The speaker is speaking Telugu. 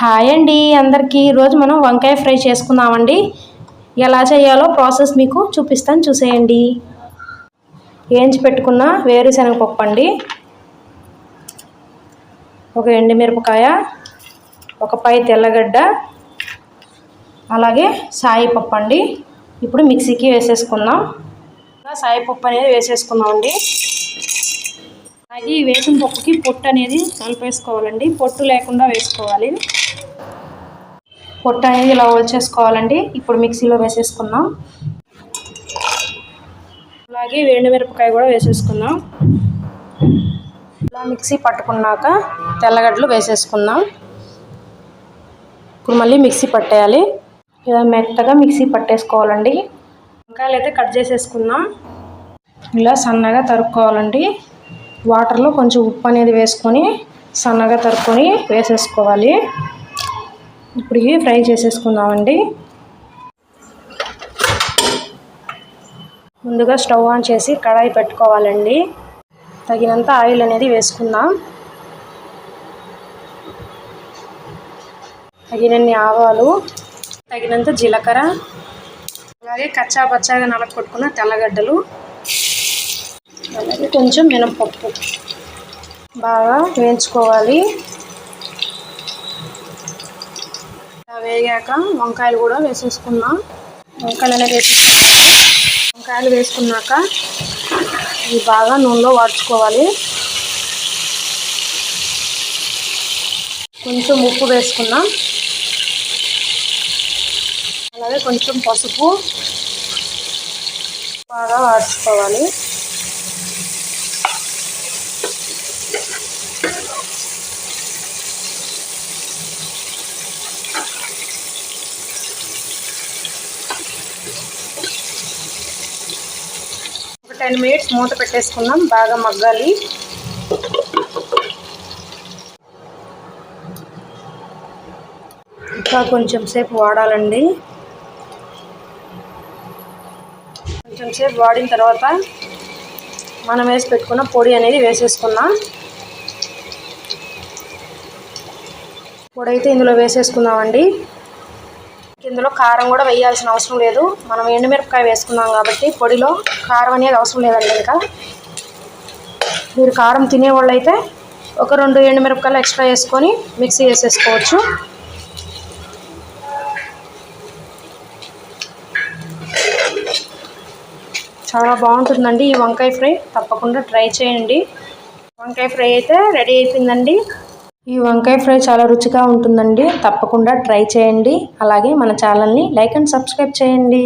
హాయ్ అండి అందరికీ. ఈరోజు మనం వంకాయ ఫ్రై చేసుకుందామండి. ఎలా చేయాలో ప్రాసెస్ మీకు చూపిస్తాను చూసేయండి. వేయించి పెట్టుకున్న వేరుశనగ పప్పు అండి. ఒక ఎండుమిరపకాయ ఒక పై తెల్లగడ్డ అలాగే సాయి పప్పు అండి. ఇప్పుడు మిక్సీకి వేసేసుకుందాం. సాయి పప్పు అనేది వేసేసుకుందామండి. అది వేసిన పప్పుకి పొట్టు అనేది కలిపేసుకోవాలండి. పొట్టు లేకుండా వేసుకోవాలి. పొట్టు అనేది ఇలా వచ్చేసుకోవాలండి ఇప్పుడు మిక్సీలో వేసేసుకుందాం. అలాగే వేడిమిరపకాయ కూడా వేసేసుకుందాం. ఇలా మిక్సీ పట్టుకున్నాక తెల్లగడ్డలు వేసేసుకుందాం. ఇప్పుడు మళ్ళీ మిక్సీ పట్టేయాలి. ఇలా మెత్తగా మిక్సీ పట్టేసుకోవాలండి. వంకాయలు అయితే కట్ చేసేసుకుందాం. ఇలా సన్నగా తరుక్కోవాలండి. వాటర్లో కొంచెం ఉప్పు అనేది వేసుకొని సన్నగా తరుక్కొని వేసేసుకోవాలి. ఇప్పుడు ఇవి ఫ్రై చేసేసుకుందామండి. ముందుగా స్టవ్ ఆన్ చేసి కడాయి పెట్టుకోవాలండి. తగినంత ఆయిల్ అనేది వేసుకుందాం. తగినన్ని ఆవాలు తగినంత జీలకర్ర అలాగే కచ్చా పచ్చాగా నలగొట్టుకున్న తెల్లగడ్డలు అలాగే కొంచెం మినపప్పు బాగా వేయించుకోవాలి. వేగాక వంకాయలు కూడా వేసేసుకుందాం వంకాయలు అనేది వేసేసుకున్నాక వంకాయలు వేసుకున్నాక ఇవి బాగా నూనెలో వాడుచుకోవాలి కొంచెం ఉప్పు వేసుకున్నాం. అలాగే కొంచెం పసుపు బాగా వాడుచుకోవాలి టెన్ మినిట్స్ మూత పెట్టేసుకున్నాం బాగా మగ్గాలి. ఇంకా కొంచెం సేపు వాడాలండి. కొంచెం సేపు వాడిన తర్వాత మనం వేసి పెట్టుకున్న పొడి అనేది వేసేసుకుందాం. పొడి అయితే ఇందులో వేసేసుకుందామండి. ఇందులో కారం కూడా వేయాల్సిన అవసరం లేదు. మనం ఎండుమిరపకాయ వేసుకున్నాం కాబట్టి పొడిలో కారం అనేది అవసరం లేదండి ఇంకా. మీరు కారం తినేవాళ్ళు అయితే ఒక రెండు ఎండుమిరపకాయలు ఎక్స్ట్రా వేసుకొని మిక్సీ వేసేసుకోవచ్చు. చాలా బాగుంటుందండి ఈ వంకాయ ఫ్రై. తప్పకుండా ట్రై చేయండి. వంకాయ ఫ్రై అయితే రెడీ అయిపోయిందండి. ఈ వంకాయ ఫ్రై చాలా రుచిగా ఉంటుందండి. తప్పకుండా ట్రై చేయండి. అలాగే మన ఛానల్ని లైక్ అండ్ సబ్స్క్రైబ్ చేయండి.